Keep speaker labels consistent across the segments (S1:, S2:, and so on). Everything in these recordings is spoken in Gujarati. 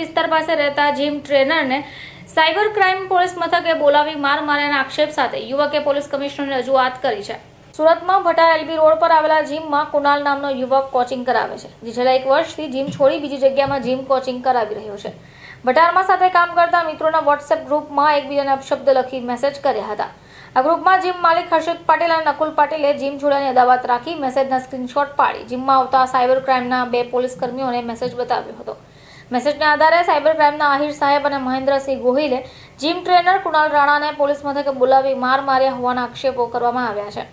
S1: વિસ્તાર પાસે રહેતા જીમ ટ્રેનરને સાયબર ક્રાઇમ પોલીસ મથકે બોલાવી માર માર્યાના આક્ષેપ સાથે યુવકે પોલીસ કમિશનરને રજૂઆત કરી છે. સુરતમાં ભટાર એલબી રોડ પર આવેલા જીમમાં કુણાલ નામનો યુવક કોચિંગ કરાવે છે, જે છેલ્લા એક વર્ષથી જીમ છોડી બીજી જગ્યામાં જીમ કોચિંગ કરાવી રહ્યો છે. ભટારમાં સાથે કામ કરતા મિત્રોના વોટ્સએપ ગ્રુપમાં એકબીજાને અપશબ્દ લખી મેસેજ કર્યા હતા. આ ગ્રુપમાં જીમ માલિક હર્ષિત પાટીલ અને નકુલ પાટીલે જીમ છોડ્યાની અદાવત રાખી મેસેજના સ્ક્રીનશોટ પાડી. જીમમાં આવતા સાયબર ક્રાઇમના બે પોલીસ કર્મીઓને મેસેજ બતાવ્યો હતો. મેસેજના આધારે સાયબર ક્રાઇમના આહિર સાહેબ અને મહેન્દ્રસિંહ ગોહિલે જીમ ટ્રેનર કુણાલ રાણાને પોલીસ મથકે બોલાવી માર માર્યા હોવાના આક્ષેપો કરવામાં આવ્યા છે.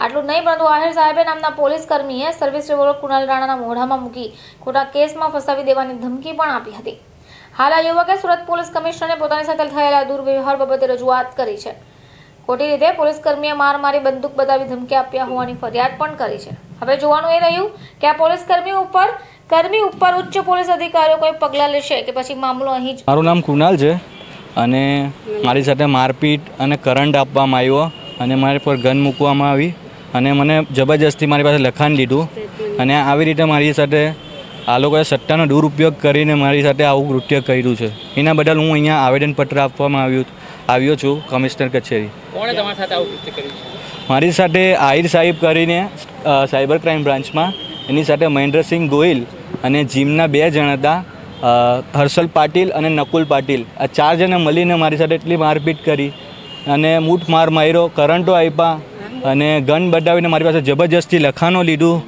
S1: આટલું નહીં, પરંતુ આહિર સાહેબે નામના પોલીસ કર્મીએ સર્વિસ રિવોલ્વર કુણાલ રાણાના મોઢામાં મૂકી ખોટા કેસમાં ફસાવી દેવાની ધમકી પણ આપી હતી. હાલ આ યુવકે સુરત પોલીસ કમિશનરને પોતાની સાથે થયેલા દુર્વ્યવહાર બાબતે રજૂઆત કરી છે. ખોટી રીતે પોલીસ કર્મીએ માર મારી બંદૂક બતાવી ધમકી આપ્યા હોવાની ફરિયાદ પણ કરી છે. હવે જોવાનું એ રહ્યું કે આ પોલીસ કર્મી ઉપર કર્મી ઉપર ઉચ્ચ પોલીસ અધિકારીઓ કોઈ પગલાં લેશે કે પછી મામલો અહીં
S2: મારું નામ કુનાલ છે અને મારી સાથે મારપીટ અને કરંટ આપવામાં આવ્યો અને મારી પર ગન મૂકવામાં આવી અને મને જબરજસ્તી મારી પાસે લખાણ લીધું અને આવી રીતે મારી સાથે આ લોકોએ સત્તાનો દુરુપયોગ કરીને મારી સાથે આવું કૃત્ય કર્યું છે. એના બદલ હું અહીંયા આવેદનપત્ર આપવામાં આવ્યું આવ્યો છું કમિશનર કચેરી.
S3: કોણે તમારી સાથે આવું કૃત્ય કર્યું છે?
S2: મારી સાથે આહિર સાહેબ કરીને સાયબર ક્રાઇમ બ્રાન્ચમાં. એની સાથે મહેન્દ્રસિંહ ગોહિલ અને જીમના બે જણ હતા હર્ષલ પાટીલ અને નકુલ પાટીલ. આ ચાર જણે મળીને મારી સાથે એટલી મારપીટ કરી અને મૂઠ માર માર્યો કરંટો આપ્યા અને ગન બતાવીને મારી પાસે જબરજસ્તી લખાણો લીધું.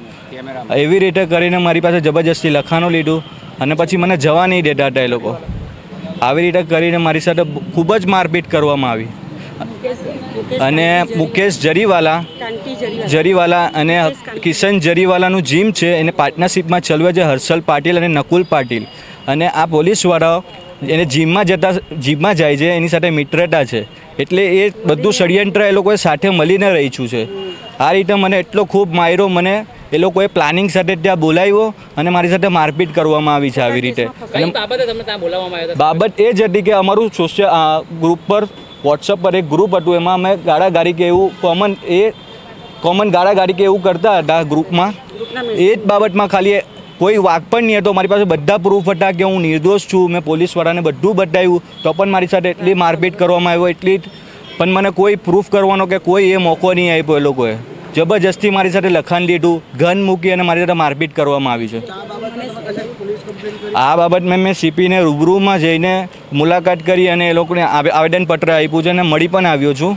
S2: એવી રીતે કરીને મારી પાસે જબરજસ્તી લખાણો લીધું અને પછી મને જવા નહીં દેતા હતા એ લોકો. આવી રીતે કરીને મારી સાથે ખૂબ જ મારપીટ કરવામાં આવી. અને મુકેશ જરીવાલા જરીવાલા અને કિશન જરીવાલાનું જીમ છે. એને પાર્ટનરશિપમાં ચલવે છે હર્ષલ પાટીલ અને નકુલ પાટીલ. અને આ પોલીસવાળાઓ એને જીમમાં જતા, જીમમાં જાય છે, એની સાથે મિત્રતા છે. એટલે એ બધું ષડયંત્ર એ લોકોએ સાથે મળીને રહીચું છે. આ રીતે મને એટલો ખૂબ માયરો, મને એ લોકોએ પ્લાનિંગ સાથે ત્યાં બોલાવ્યો અને મારી સાથે મારપીટ કરવામાં આવી છે આવી રીતે.
S3: બાબત
S2: એ જ હતી કે અમારું સોશિયલ ગ્રુપ પર વોટ્સઅપ પર એક ગ્રુપ હતું એમાં અમે ગાળાગાળી કે એવું કોમન એ કોમન ગાળાગાળી કે એવું કરતા હતા ગ્રુપમાં એ જ બાબતમાં ખાલી કોઈ વાક પણ નહીં હતો. મારી પાસે બધા પ્રૂફ હતા કે હું નિર્દોષ છું. મેં પોલીસવાળાને બધું બતાવ્યું. તો પણ મારી સાથે એટલી મારપીટ કરવામાં આવ્યો એટલી જ. પણ મને કોઈ પ્રૂફ કરવાનો કે કોઈ એ મોકો નહીં આપ્યો એ લોકોએ. જબરજસ્તી મારી સાથે લખાણ લીધું ગન મૂકી અને મારી સાથે મારપીટ કરવામાં આવી છે. આ બાબત મેં મેં સીપીને રૂબરૂમાં જઈને મુલાકાત કરી અને એ લોકોને આવેદનપત્ર આપ્યું છે અને મળી પણ આવ્યો છું.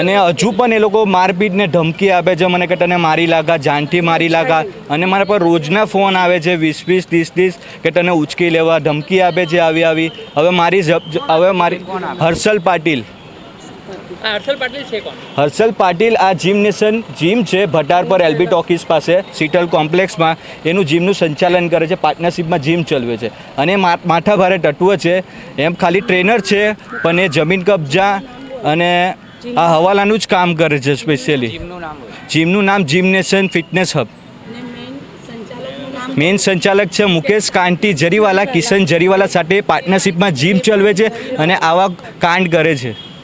S2: અને હજુ પણ એ લોકો મારપીટને ધમકી આપે છે મને કે તને મારી લાગા જાનથી મારી લાગા. અને મારા પર રોજના ફોન આવે છે વીસ વીસ ત્રીસ ત્રીસ કે તને ઉચકી લેવા ધમકી આપે છે આવી આવી હવે મારી હવે મારી હર્ષલ પાટીલ.
S3: હર્ષલ પાટીલ છે કોણ?
S2: હર્ષલ પાટીલ આ જીમ નેશન જીમ છે ભટાર પર એલબી ટોકીસ પાસે સીટલ કોમ્પ્લેક્સમાં. એનું જીમનું સંચાલન કરે છે પાર્ટનરશિપમાં જીમ ચલાવે છે. અને એ મા- માથાભારે તત્વ છે. એમ ખાલી ટ્રેનર છે પણ એ જમીન કબજા અને આ હવાલાનું જ કામ કરે છે સ્પેશિયલી જીમનું નામ gym nation fitness hub main સંચાલક છે મુકેશ કાંટી જરીવાલા કિશન જરીવાલા સાથે પાર્ટનરશિપમાં જીમ ચલાવે છે અને આવા કાંડ કરે છે.